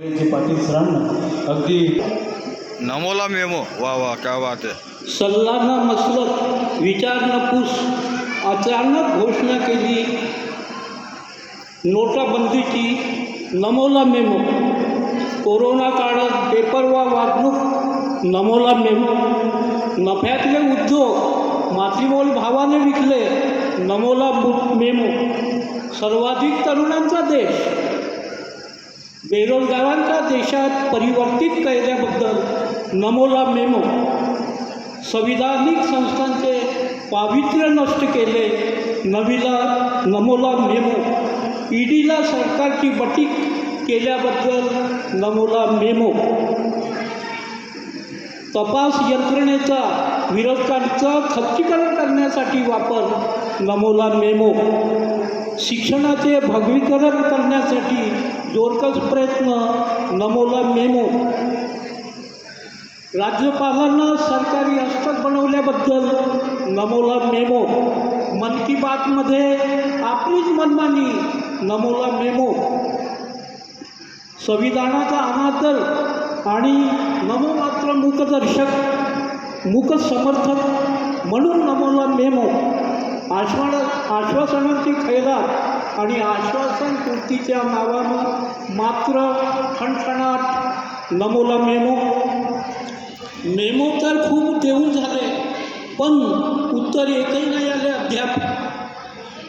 पाटील सरांना अगदी नमोला मेमो. वा वा क्या बात आहे सल्ला न मसलत विचार न पूस. अचानक घोषणा केली. नोटाबंदीची नमोला मेमो. कोरोना काळात बेपर्वा वागणूक नमोला मेमो. नफ्यातले उद्योग मातृमोल भावाने विकले नमोला मेमो. सर्वाधिक तरुणांचा देश. बेरोजगारांच्या देशात परिवर्तित कैद्याबद्दल नमोला मेमो संविधानिक संस्थांचे पावित्र्य नष्ट केले नवीला नमोला मेमो ईडीला सरकारची बटीक केल्याबद्दल नमोला मेमो. तपास यंत्रणेचा विरोधकांचं खच्चीकरण करण्यासाठी वापर नमोला मेमो. शिक्षणाचे भगवीकरण करण्यासाठी जोरकस प्रयत्न नमोला मेमो. राज्यपालांना सरकारी हस्तक बनवल्याबद्दल नमोला मेमो. मन की बातमध्ये आपलीच मनमानी नमोला मेमो. संविधानाचा अनादर आणि नमो मात्र मूकदर्शक मूकसमर्थक म्हणून नमोला मेमो. आश्वान आश्वासनांची खैरात आणि आश्वासन कृतीच्या नावानं मात्र खणखणाट नमोला मेमो. मेमो तर खूप देऊन झाले पण उत्तर एकही नाही आले अद्याप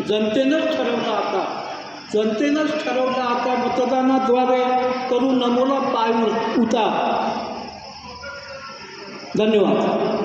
जनतेनंच ठरवलं आता जनतेनंच ठरवलं आता मतदानाद्वारे करून नमोला पाय उतार धन्यवाद.